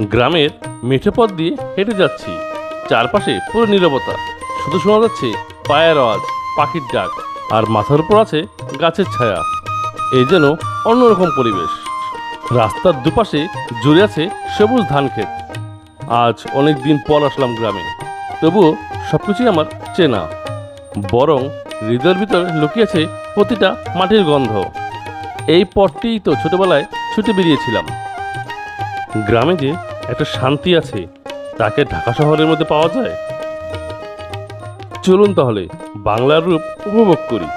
গ্রামের মেঠো পথ দিয়ে হেঁটে যাচ্ছি। চারপাশে পুরো নীরবতা। শুধু শোনা যাচ্ছে পায়ের আওয়াজ, পাখির ডাক, আর মাথার উপর আছে গাছের ছায়া। এই যেন অন্যরকম পরিবেশ। রাস্তার দুপাশে জুড়ে আছে সবুজ ধান ক্ষেত। আজ অনেক দিন পর আসলাম গ্রামে। তবুও সব কিছুই আমার চেনা। বরং হৃদয়ের ভিতর লুকিয়েছে প্রতিটা মাটির গন্ধ। এই পথটিই তো ছোটবেলায় ছুটে বেরিয়েছিলাম। গ্রামে যে একটা শান্তি আছে, তাকে ঢাকা শহরের মধ্যে পাওয়া যায়? চলুন তাহলে বাংলার রূপ উপভোগ করি।